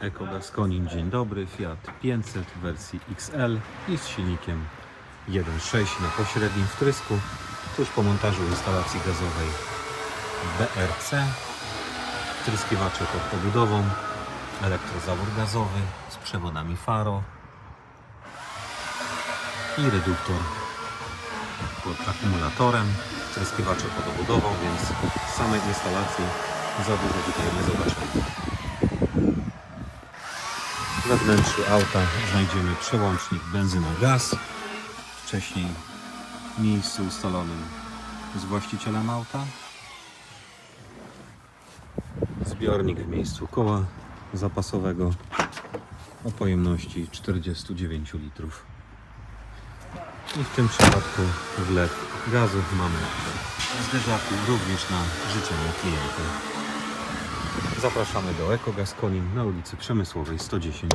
Eko Gasconin, dzień dobry. Fiat 500 w wersji XL i z silnikiem 1.6 na pośrednim wtrysku. Tuż po montażu instalacji gazowej BRC. Wtryskiwacze pod pobudową. Elektrozawór gazowy z przewodami Faro. I reduktor pod akumulatorem. Wtryskiwacze pod obudową, więc samej instalacji za dużo tutaj nie zobaczymy. We wnętrzu auta znajdziemy przełącznik benzyna-gaz. Wcześniej w miejscu ustalonym z właścicielem auta. Zbiornik w miejscu koła zapasowego o pojemności 49 litrów. I w tym przypadku wlew gazu mamy w zderzaku również na życzenie klienta. Zapraszamy do Eko Gasconin na ulicy Przemysłowej 110